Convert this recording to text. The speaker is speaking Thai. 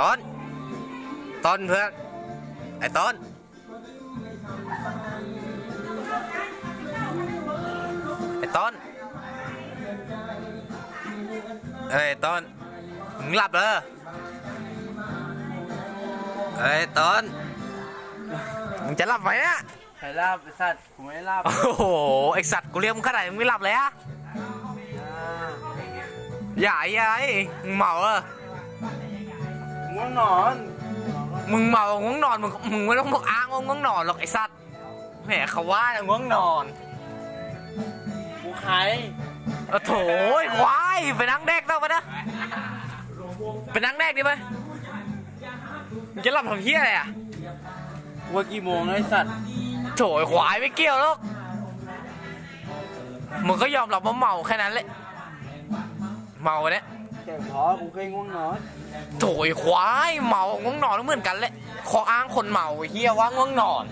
ต้น ต้นเพื่อน ไอ้ต้น ไอ้ต้น เอ้ยต้นมึงหลับเลยเอ้ยต้น มึงจะหลับไหมเนี่ยใครลาบไอ้สัตว์กูไม่ได้ลาบโอ้โห ไอสัตว์กูเรียกมึงขนาดนี้มึงไม่หลับเลยอะอย่าอย่าไอ้มึงเมาเออ ง่วงนอนมึงเมาง่วงนอนมึงมึงไม่ต้องบอกอ้างว่าง่วงนอนหรอกไอสัตว์แหมเขาว่าน่ะง่วงนอนกูใครโอ้โถไอ้ควายไปนั่งแดกต้องไปนะไปนั่งแดกดิไปมึงจะหลับทำเพี้ยอะไรอะกูว่ากี่โมงแล้วไอ้สัตว์โถไอ้ควายไม่เกี่ยวหรอกมึงก็ยอมรับว่าเมาแค่นั้นแหละเมาเนี่ย แก่พอกูเคยง่วงนอนโถไอ้ควายเมาง่วงนอนก็เหมือนกันแหละขออ้างคนเมาเฮียว่าง่วงนอน